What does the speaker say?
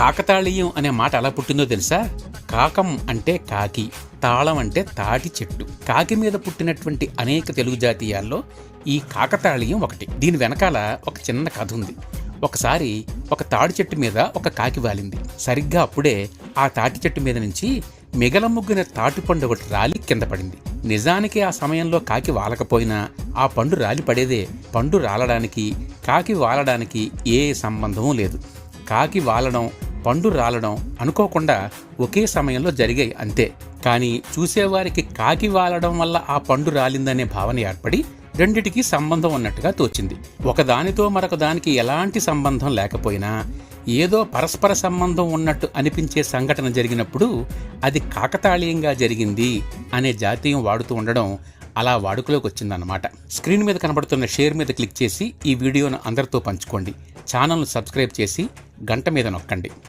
కాకతాళీయం అనే మాట ఎలా పుట్టిందో తెలుసా? కాకం అంటే కాకి తాళం అంటే తాటి చెట్టు. కాకి మీద పుట్టినటువంటి అనేక తెలుగు జాతీయాల్లో ఈ కాకతాళీయం ఒకటి. దీని వెనకాల ఒక చిన్న కథ ఉంది. ఒకసారి ఒక తాడి చెట్టు మీద ఒక కాకి వాలింది. సరిగ్గా అప్పుడే ఆ తాటి చెట్టు మీద నుంచి మిగల ముగ్గిన తాటి పండు ఒకటి రాలి కింద పడింది. నిజానికి ఆ సమయంలో కాకి వాలకపోయినా ఆ పండు రాలి పడేదే పండు రాలడానికి కాకి వాలడానికి ఏ సంబంధమూ లేదు. కాకి వాలడం పండు రాలడం అనుకోకుండా ఒకే సమయంలో జరిగాయి అంతే. కానీ చూసేవారికి కాకి వాలడం వల్ల ఆ పండు రాలిందనే భావన ఏర్పడి రెండిటికి సంబంధం ఉన్నట్టుగా తోచింది. ఒకదానితో మరొక దానికి ఎలాంటి సంబంధం లేకపోయినా ఏదో పరస్పర సంబంధం ఉన్నట్టు అనిపించే సంఘటన జరిగినప్పుడు అది కాకతాళీయంగా జరిగింది అనే జాతీయం వాడుతూ ఉండడం అలా వాడుకలోకి వచ్చిందన్నమాట. స్క్రీన్ మీద కనబడుతున్న షేర్ మీద క్లిక్ చేసి ఈ వీడియోను అందరితో పంచుకోండి. ఛానల్ను సబ్స్క్రైబ్ చేసి గంట మీద నొక్కండి.